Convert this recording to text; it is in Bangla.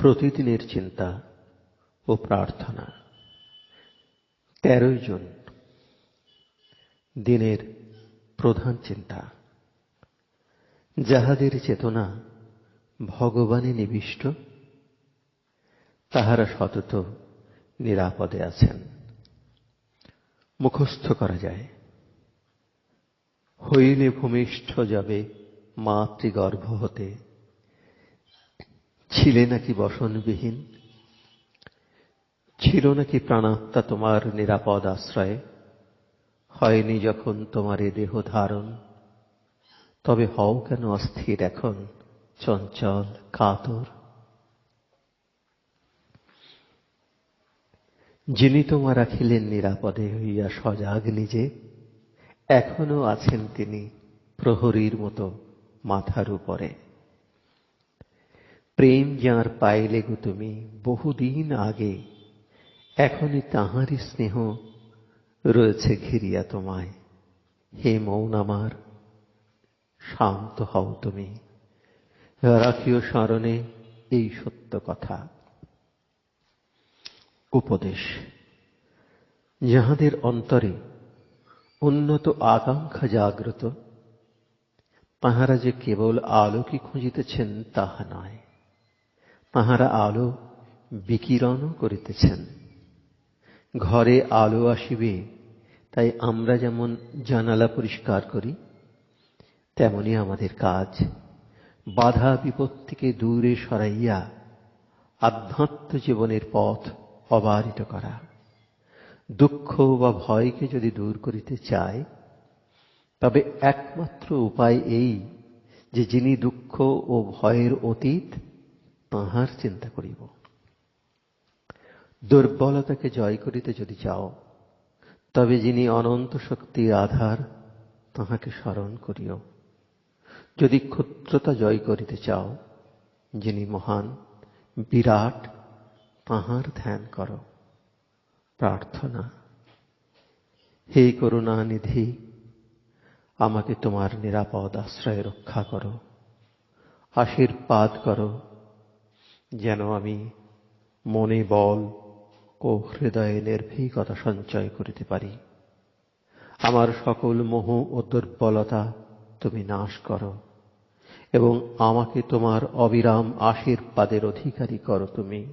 প্রতিদিনের চিন্তা ও প্রার্থনা। তেরোই জুন, দিনের প্রধান চিন্তা। যাহাদের চেতনা ভগবানে নিবিষ্ট, তাহারা সতত নিরাপদে আছেন। মুখস্থ করা যায়। হইলে ভূমিষ্ঠ যাবে মাতৃগর্ভ হতে। ছিলে নাকি বসনবিহীন? ছিল নাকি প্রাণাত্মা তোমার নিরাপদ আশ্রয়ে? হয়নি যখন তোমার এ দেহ ধারণ। তবে হও কেন অস্থির এখন, চঞ্চল, কাতর? যিনি তোমার রাখিলেন নিরাপদে হইয়া সজাগ নিজে, এখনও আছেন তিনি প্রহরীর মতো মাথার উপরে। প্রেম যাঁর পাইলে গো তুমি, বহুদিন আগে। এখনই তাহারই স্নেহ রয়েছে ঘিরিয়া তোমায়। হে মৌন আমার, শান্ত হও তুমি। রাখিও স্মরণে এই সত্য কথা। উপদেশ, যাহাদের অন্তরে উন্নত আকাঙ্ক্ষা জাগ্রত, তাহারা যে কেবল আলোকে খুঁজিতেছেন, তাহা নয়। তাহারা আলো বিকিরণও করিতেছেন। ঘরে আলো আসিবে, তাই আমরা যেমন জানালা পরিষ্কার করি, তেমনি আমাদের কাজ বাধা বিপত্তিকে দূরে সরাইয়া আধ্যাত্ম জীবনের পথ অবারিত করা। দুঃখ বা ভয়কে যদি দূর করিতে চায় তবে একমাত্র উপায় এই যে যিনি দুঃখ ও ভয়ের অতীত তাঁহার চিন্তা করিব। দুর্বলতাকে জয় করিতে যদি চাও, তবে যিনি অনন্ত শক্তির আধার, তাহাকে স্মরণ করিও। যদি ক্ষুদ্রতা জয় করিতে চাও, যিনি মহান, বিরাট, তাঁহার ধ্যান করো। প্রার্থনা, হে করুণা নিধি, আমাকে তোমার নিরাপদ আশ্রয়ে রক্ষা করো। আশীর্বাদ করো। যেন আমি মনে বল ও হৃদয়ে নির্ভীকতা সঞ্চয় করিতে পারি। আমার সকল মোহ ও দুর্বলতা তুমি নাশ করো এবং আমাকে তোমার অবিরাম আশীর্বাদের অধিকারী করো তুমি।